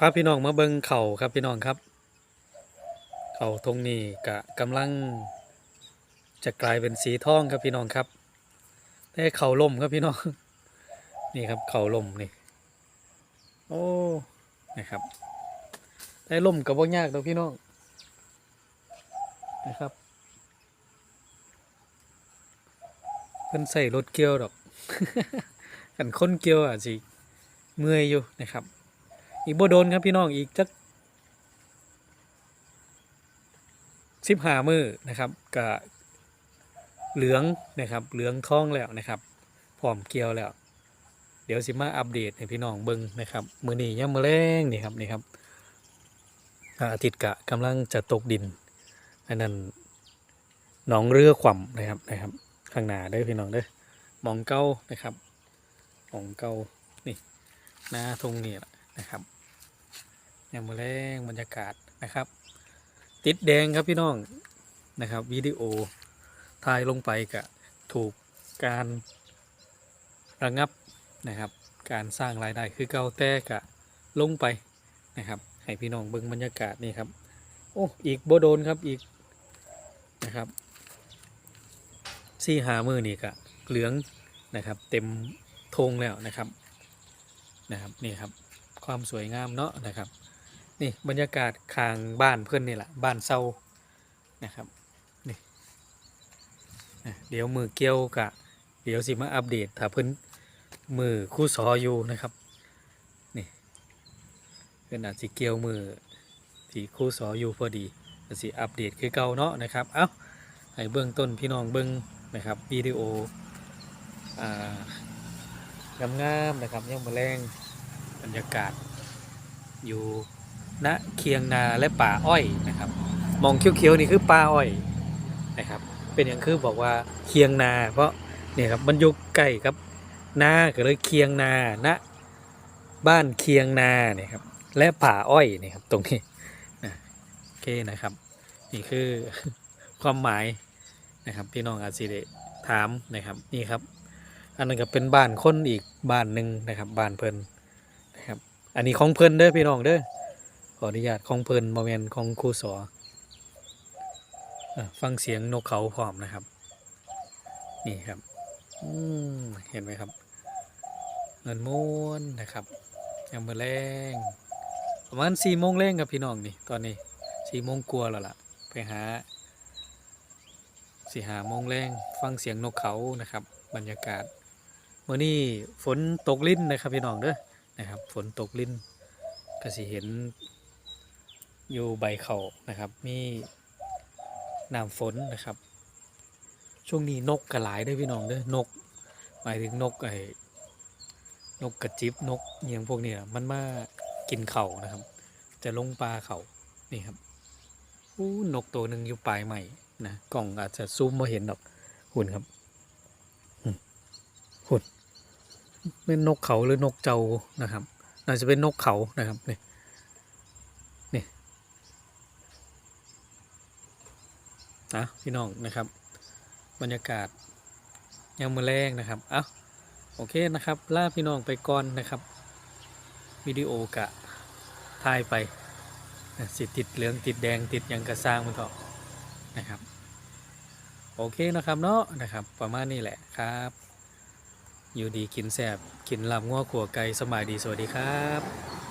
พาพี่น้องมาเบิงเข่าครับพี่น้องครับ เข่าทงนี้กะกำลังจะกลายเป็นสีทองครับพี่น้องครับแต่เข่าล่มครับพี่น้อง นี่ครับเข่าล่มนี่ โอ้นะครับแต่ล่มกับว่ายากดอกพี่น้องนะครับเพิ่นใส่รถเกียวดอกกันค้นเกียวอะสิเมื่อยอยู่นะครับ อีกบ่โดนครับพี่น้องอีกจักสิบหามือนะครับกะเหลืองนะครับเหลืองทองแล้วนะครับพร้อมเกี่ยวแล้ว เดี๋ยวสิมาอัปเดตให้พี่น้องเบิ่งนะครับมือนี้ย่ำมือแรงนี่ครับนี่ครับอาทิตย์กะกำลังจะตกดินอันนั้นหนองเรือขว่ำนะครับนะครับ ข้างหน้าเด้อพี่น้องเด้อหมองเก้านะครับหมองเก้านี่หน้าทงนี่แหละนะครับ อย่ามมือแรงบรรยากาศนะครับ ติดแดงครับพี่น้องนะครับวิดีโอถ่ายลงไปกะถูกการระงับนะครับ การสร้างรายได้คือเก่าแต่กะลงไปนะครับ ให้พี่น้องเบิ่งบรรยากาศนี่ครับ โอ้อีกโบโดนครับอีกนะครับซี่หามือนี่กะเหลืองนะครับ เต็มธงแล้วนะครับนะครับนี่ครับ ความสวยงามเนาะนะครับ นี่บรรยากาศคางบ้านเพื่อนนี่แหละบ้านเซานะครับนี่เดี๋ยวมือเกี่ยวกะ เดี๋ยวสิมาอัปเดตถ้าเพิ่อนมือคู่สออยู่นะครับนี่เพิ่นอาจสิเกี่ยวมือที่คู่สออยู่พอดีก็สิอัปเดตคือเก่าเนาะนะครับเอ้าให้เบื้องต้นพี่น้องเบื้องนะครับวิดีโองามๆนะครับยังมาแรงบรรยากาศอยู่ ณเคียงนาและป่าอ้อยนะครับ มองเขียวๆนี่คือป่าอ้อยนะครับ เป็นอย่างคือบอกว่าเคียงนา เพราะเนี่ยครับมันอยู่ใกล้กับนาก็เลยเคียงนาณบ้านเคียงนาเนี่ยครับและป่าอ้อยเนี่ยครับตรงนี้นะโอเคนะครับ นี่คือความหมายนะครับพี่น้องอาจสิได้ถามนะครับนี่ครับ อันนั้นก็เป็นบ้านคนอีกบ้านหนึ่งนะครับบ้านเพิ่นนะครับ อันนี้ของเพิ่นเด้อพี่น้องเด้อ ขออนุญาตของเพลินโมเมนของครูสอฟังเสียงนกเขาพร้อมนะครับ นี่ครับเห็นไหมครับเงินม้วนนะครับยังมือแรงประมาณสี่โมงแรงครับพี่น้องนี่ตอนนี้สี่โมงกลัวแล้วล่ะ ไปหาสี่หาโมงแรงฟังเสียงนกเขานะครับ บรรยากาศเมื่อนี้ฝนตกลิ้นนะครับพี่น้องเด้อนะครับ ฝนตกลิ้นก็สิเห็น อยู่ใบเขานะครับ มีน้ำฝนนะครับ ช่วงนี้นกกระหลายเด้วยพี่น้องเด้อนก หมายถึงนกไอ้นกกระจิบนกเอียงพวกเนี้ยมันมากินเข่านะครับ จะลงปลาเขานี่ครับอู้นกตัวหนึ่งอยู่ปลายใหม่นะกล่องอาจจะซูมมาเห็นดอกหุ่นครับหุ่นเป็นนกเขาหรือนกเจ้านะครับน่าจะเป็นนกเขานะครับนี่นี่ นะพี่น้องนะครับ บรรยากาศยามมือแรงนะครับเอ้าโอเคนะครับลาพี่น้องไปก่อนนะครับวิดีโอกะถ่ายไปสิติดเหลืองติดแดงติดยังกระสร้างมันเถอะนะครับ โอเคนะครับเนาะนะครับ ประมาณนี้แหละครับ อยู่ดีกินแสบกินลำง้อขัวไก่สบายดีสวัสดีครับ